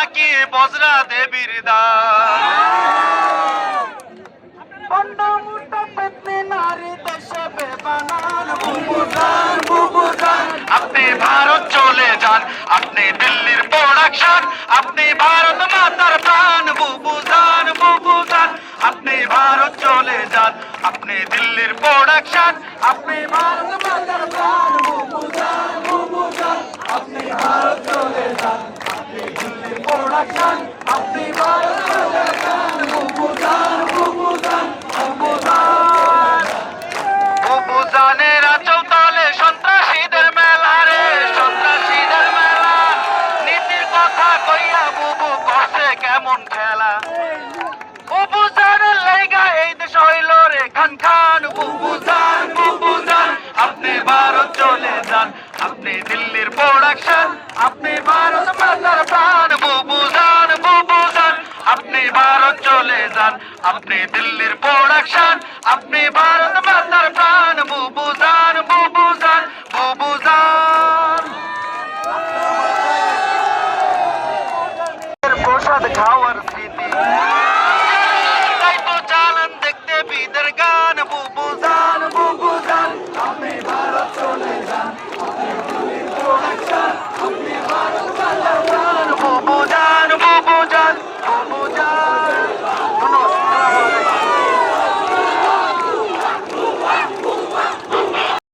নাকি বজরা দেবীর দান আপনি ভারত চলে যান, আপনি দিল্লির প্রোডাকশন আপনি ভারত মাতার প্রাণ, বুবু যান আপনি ভারত চলে যান, আপনি দিল্লির প্রোডাকশন আপনি দিল্লির প্রোডাকশন আপনি ভারত মাতার ভারত চলে যান। আপনি দিল্লির প্রোডাকশন, আপনি ভারত মাতার প্রাণ। বুবুজান বুবু যান প্রসাদ খাওয়ার স্মৃতি।